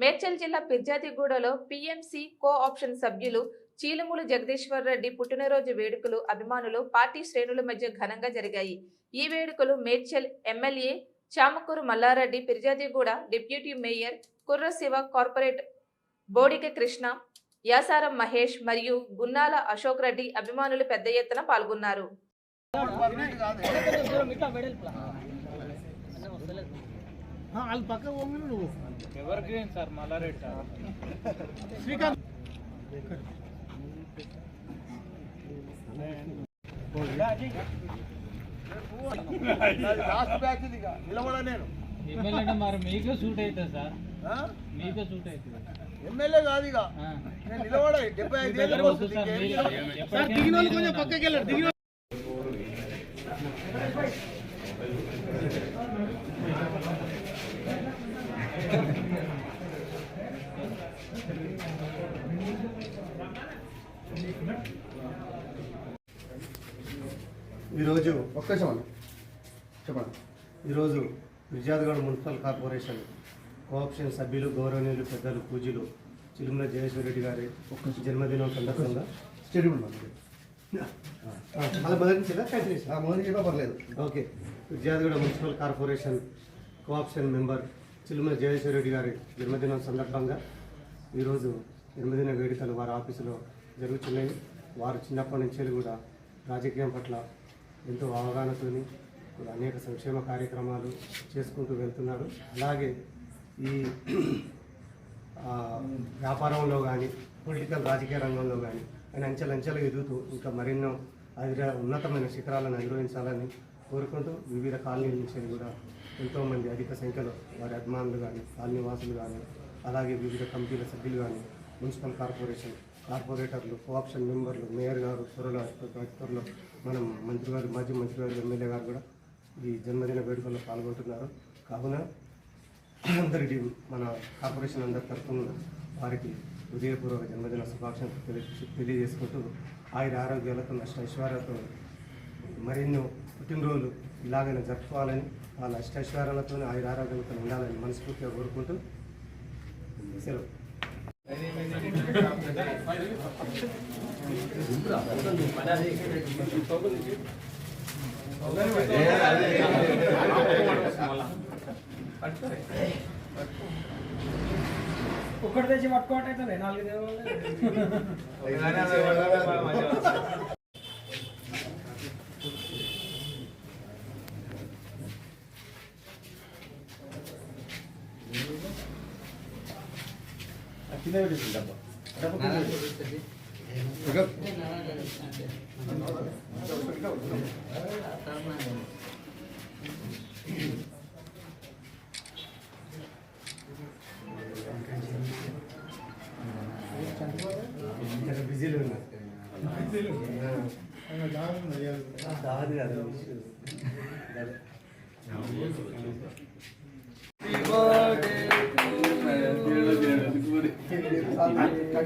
మేడ్చల్ జిల్లా పిర్జాతిగూడలో PMC co option సభ్యులు చీలుములు జగదీశ్వర్ రెడ్డి పుట్టినరోజు వేడుకలు అభిమానులు పార్టీ శ్రేణుల మధ్య ఘనంగా జరిగాయి. ఈ వేడుకలు Medchal MLA Chamakuru Mallareddy Pirzadiguda deputy mayor Kurra Shiva corporate Bodika Krishna Yasaram Mahesh మరియు గున్నాల అశోక్ రెడ్డి అభిమానులు పెద్ద ఎత్తున పాల్గొన్నారు. వాళ్ళు పక్క పోగానే నువ్వు ఎవరికి sir? Mallareddy sir. Srikanth. Last batch ఇది ఇక. నిలబడా నేను ఎమ్మెల్యే మరి మీకే సూట్ అవుతుంది సార్? ఆ? మీకే సూట్ అవుతుంది? ఎమ్మెల్యే కాదు ఇక. నేను నిలబడా డెబ్బై ఐదు సార్ దిగిన వాళ్ళు కొంచెం పక్కకి వెళ్ళారు దిగిన ఈరోజు ఒక్క చెప్పండి. చెప్పండి. ఈరోజు విజయాదగఢ మున్సిపల్ కార్పొరేషన్ కోఆప్షన్ సభ్యులు గౌరవనీయులు పెద్దలు పూజలు చిలుమల జయేశ్వర రెడ్డి గారి జన్మదినం సందర్భంగా స్టేడియం అలా మొదటి? ఆ, మొదటి పర్లేదు. Okay. విజయాదగఢ municipal corporation cooption member Chilumala Jayeshwara Reddy గారి జన్మదినం సందర్భంగా ఈరోజు జన్మదిన వేడుకలు వారి ఆఫీసులో జరుగుతున్నాయి వారు చిన్నప్పటి నుంచి కూడా రాజకీయం పట్ల ఎంతో అవగాహనతోని అనేక సంక్షేమ కార్యక్రమాలు చేసుకుంటూ వెళ్తున్నారు. అలాగే ఈ వ్యాపారంలో కానీ పొలిటికల్ రాజకీయ రంగంలో కానీ ఆయన అంచెలంచెలు ఎదుగుతూ ఇంకా మరెన్నో అధిర ఉన్నతమైన శిఖరాలను అనుభవించాలని కోరుకుంటూ వివిధ కాలనీల నుంచి కూడా ఎంతోమంది అధిక సంఖ్యలో వారి అభిమానులు కానీ కాలనీ వాసులు కానీ అలాగే వివిధ కమిటీల సభ్యులు కానీ మున్సిపల్ కార్పొరేషన్ కార్పొరేటర్లు కోఆప్షన్ మెంబర్లు మేయర్ గారు త్వరలో త్వరలో మనం మంత్రి గారు మాజీ మంత్రి గారు ఎమ్మెల్యే గారు కూడా ఈ జన్మదిన వేడుకల్లో పాల్గొంటున్నారు. కావున అందరికీ మన కార్పొరేషన్ అందరి తరఫున వారికి హృదయపూర్వక జన్మదిన శుభాకాంక్షలు తెలియ తెలియజేసుకుంటూ ఆయుర ఆరోగ్యాలతో నష్ట ఐశ్వర్యాలతో మరెన్నో పుట్టినరోజులు ఇలాగైనా జరుపుకోవాలని వాళ్ళ అష్టైశ్వర్యాలతో ఆయుర ఆరోగ్యాలతో ఉండాలని మనస్ఫూర్తిగా కోరుకుంటూ సెలవు. ఒక్కటి తెచ్చి పట్టుకోవటైతే నాలుగు కింద పెట్టేసి డబ్బా డబ్బా కింద పెట్టేసి. ఇక. జర బిజీలో ఉన్నా దాది కాదు